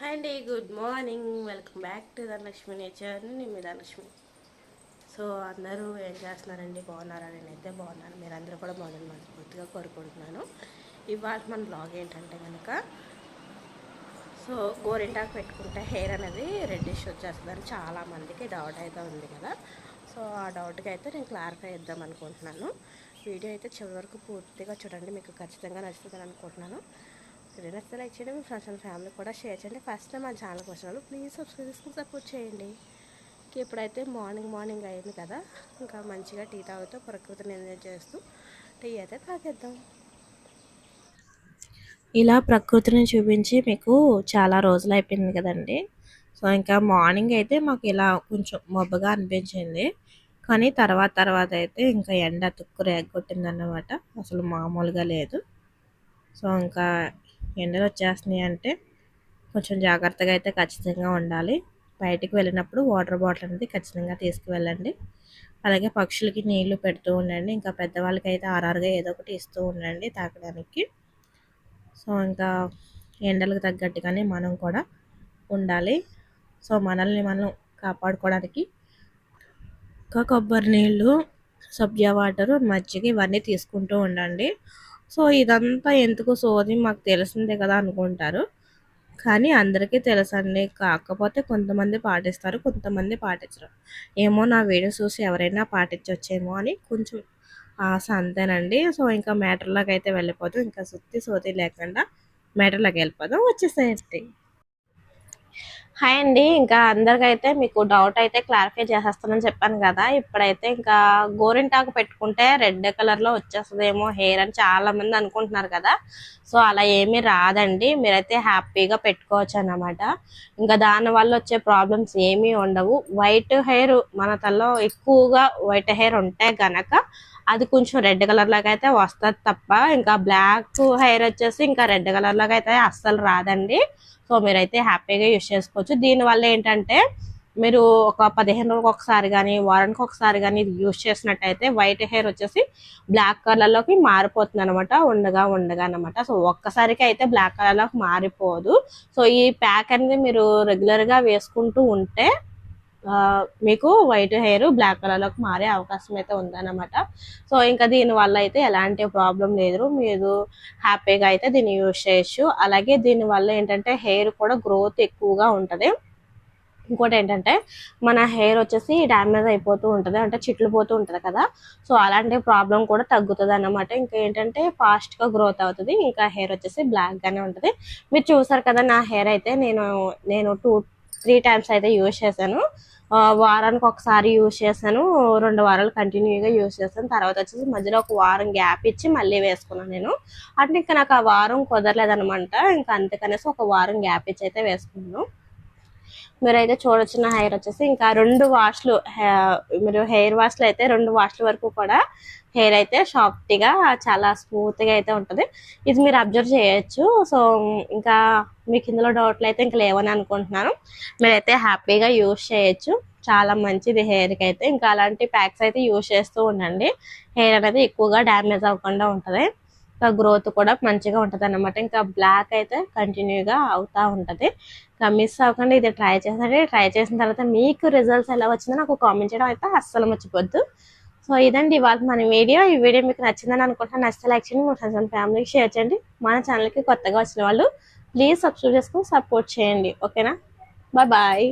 Hi అండి good morning. Welcome back to Dhanalakshmi nature. నేను మీ ధనలక్ష్మి. సో అందరూ ఏం చేస్తున్నారండి? బాగున్నారా? నేనైతే బాగున్నాను. మీరందరూ కూడా బాగున్నాను మనస్ఫూర్తిగా కోరుకుంటున్నాను. ఇవాళ మన బ్లాగ్ ఏంటంటే కనుక సో గోరింటాకు పెట్టుకుంటే హెయిర్ అనేది రెడ్డిష్ వచ్చేస్తుందని చాలామందికి డౌట్ అయితే ఉంది కదా. సో ఆ డౌట్కి అయితే నేను క్లారిఫై ఇద్దాం అనుకుంటున్నాను. వీడియో అయితే చివరి వరకు పూర్తిగా చూడండి. మీకు ఖచ్చితంగా నచ్చుతుందని అనుకుంటున్నాను. వీడియో నచ్చితే లైక్ చేయండి మీ ఫ్రెండ్స్ అండ్ ఫ్యామిలీ కూడా షేర్ చేయండి. ఫస్ట్ మా ఛానల్కి వచ్చిన ప్లీజ్ సబ్స్క్రైబ్ చేసుకుని సపోర్ట్ చేయండి. ఇంకా ఇప్పుడైతే మార్నింగ్ మార్నింగ్ అయింది కదా. ఇంకా మంచిగా టీ తాగుతూ ప్రకృతిని ఎంజాయ్ చేస్తూ టీ అయితే తాగేద్దాం. ఇలా ప్రకృతిని చూపించి మీకు చాలా రోజులు అయిపోయింది కదండి. సో ఇంకా మార్నింగ్ అయితే మాకు ఇలా కొంచెం మబ్బుగా అనిపించింది. కానీ తర్వాత తర్వాత అయితే ఇంకా ఎండ తుక్కు రేగొట్టింది అసలు మామూలుగా లేదు. సో ఇంకా ఎండలు వచ్చేస్తున్నాయి అంటే కొంచెం జాగ్రత్తగా అయితే ఖచ్చితంగా ఉండాలి. బయటికి వెళ్ళినప్పుడు వాటర్ బాటిల్ అనేది ఖచ్చితంగా తీసుకువెళ్ళండి. అలాగే పక్షులకి నీళ్ళు పెడుతూ ఉండండి. ఇంకా పెద్దవాళ్ళకి అయితే ఆర్ఆర్గా ఏదో ఒకటి ఇస్తూ ఉండండి తాగడానికి. సో ఇంకా ఎండలకు తగ్గట్టుగానే మనం కూడా ఉండాలి. సో మనల్ని మనం కాపాడుకోవడానికి ఇంకా కొబ్బరి నీళ్ళు సబ్జా వాటరు మజ్జిగ ఇవన్నీ తీసుకుంటూ ఉండండి. సో ఇదంతా ఎందుకు సోది మాకు తెలిసిందే కదా అనుకుంటారు. కానీ అందరికీ తెలుసండి కాకపోతే కొంతమంది పాటిస్తారు కొంతమంది పాటించరు. ఏమో నా వీడియో చూసి ఎవరైనా పాటించవచ్చేమో అని కొంచెం ఆశ అంతేనండి. సో ఇంకా మ్యాటర్లోకి అయితే వెళ్ళిపోదాం. ఇంకా సుత్తి సోది లేకుండా మ్యాటర్లోకి వెళ్ళిపోదాం. వచ్చేసేయండి. హాయ్ అండి. ఇంకా అందరికైతే మీకు డౌట్ అయితే క్లారిఫై చేసేస్తానని చెప్పాను కదా. ఇప్పుడైతే ఇంకా గోరింటాకు పెట్టుకుంటే రెడ్ కలర్లో వచ్చేస్తుందేమో హెయిర్ అని చాలా మంది అనుకుంటున్నారు కదా. సో అలా ఏమీ రాదండి. మీరైతే హ్యాపీగా పెట్టుకోవచ్చు అన్నమాట. ఇంకా దాని వల్ల వచ్చే ప్రాబ్లమ్స్ ఏమీ ఉండవు. వైట్ హెయిర్ మన తలలో ఎక్కువగా వైట్ హెయిర్ ఉంటే గనక అది కొంచెం రెడ్ కలర్ లాగా అయితే వస్తుంది తప్ప ఇంకా బ్లాక్ హెయిర్ వచ్చేసి ఇంకా రెడ్ కలర్ లాగా అయితే అస్సలు రాదండి. సో మీరైతే హ్యాపీగా యూస్ చేసుకోవచ్చు. దీనివల్ల ఏంటంటే మీరు ఒక పదిహేను రోజులకు ఒకసారి కానీ వారానికి ఒకసారి కానీ ఇది యూస్ చేసినట్టయితే వైట్ హెయిర్ వచ్చేసి బ్లాక్ కలర్లోకి మారిపోతుంది అనమాట ఉండగా ఉండగా అనమాట సో ఒక్కసారికి అయితే బ్లాక్ కలర్లోకి మారిపోదు. సో ఈ ప్యాక్ అనేది మీరు రెగ్యులర్గా వేసుకుంటూ ఉంటే మీకు వైట్ హెయిర్ బ్లాక్ కలర్లోకి మారే అవకాశం అయితే ఉందన్నమాట. సో ఇంకా దీని వల్ల అయితే ఎలాంటి ప్రాబ్లం లేదు. మీరు హ్యాపీగా అయితే దీన్ని యూజ్ చేయొచ్చు. అలాగే దీని వల్ల ఏంటంటే హెయిర్ కూడా గ్రోత్ ఎక్కువగా ఉంటుంది. ఇంకోటి ఏంటంటే మన హెయిర్ వచ్చేసి డ్యామేజ్ అయిపోతూ ఉంటుంది. అంటే చిట్లు పోతూ ఉంటుంది కదా. సో అలాంటి ప్రాబ్లం కూడా తగ్గుతుంది అన్నమాట ఇంకా ఏంటంటే ఫాస్ట్గా గ్రోత్ అవుతుంది. ఇంకా హెయిర్ వచ్చేసి బ్లాక్గానే ఉంటుంది. మీరు చూసారు కదా నా హెయిర్ అయితే నేను నేను టూ త్రీ టైమ్స్ అయితే యూజ్ చేశాను. వారానికి ఒకసారి యూజ్ చేశాను. రెండు వారాలు కంటిన్యూగా యూజ్ చేశాను. తర్వాత వచ్చేసి మధ్యలో ఒక వారం గ్యాప్ ఇచ్చి మళ్ళీ వేసుకున్నాను నేను. అంటే ఇంకా నాకు ఆ వారం కుదరలేదనమాట. ఇంకా అందుకనేసి ఒక వారం గ్యాప్ ఇచ్చి అయితే వేసుకున్నాను. మీరైతే చూడొచ్చు నా హెయిర్ వచ్చేసి ఇంకా రెండు వాష్లు మీరు హెయిర్ వాష్లు అయితే రెండు వాష్ల వరకు కూడా హెయిర్ అయితే సాఫ్ట్గా చాలా స్మూత్గా అయితే ఉంటుంది. ఇది మీరు అబ్జర్వ్ చేయొచ్చు. సో ఇంకా మీకు ఇందులో డౌట్లు అయితే ఇంకా లేవని అనుకుంటున్నాను. మీరైతే హ్యాపీగా యూస్ చేయొచ్చు. చాలా మంచిది హెయిర్కి అయితే. ఇంకా అలాంటి ప్యాక్స్ అయితే యూస్ చేస్తూ ఉండండి. హెయిర్ అనేది ఎక్కువగా డ్యామేజ్ అవ్వకుండా ఉంటుంది. ఇంకా గ్రోత్ కూడా మంచిగా ఉంటుంది అనమాట ఇంకా బ్లాక్ అయితే కంటిన్యూగా అవుతూ ఉంటుంది. ఇంకా మిస్ అవ్వకుండా ఇది ట్రై చేసండి. ట్రై చేసిన తర్వాత మీకు రిజల్ట్స్ ఎలా వచ్చిందో నాకు కామెంట్ చేయడం అయితే అస్సలు మర్చిపోద్దు. సో ఇదండి ఇవాళ మన వీడియో. ఈ వీడియో మీకు నచ్చిందని అనుకుంటున్నాను. నచ్చితే లైక్ చేయండి మీ ఫ్రెండ్స్ అండ్ ఫ్యామిలీకి షేర్ చేయండి. మన ఛానల్కి కొత్తగా వచ్చిన వాళ్ళు ప్లీజ్ సబ్స్క్రైబ్ చేసుకుని సపోర్ట్ చేయండి. ఓకేనా బాయ్ బాయ్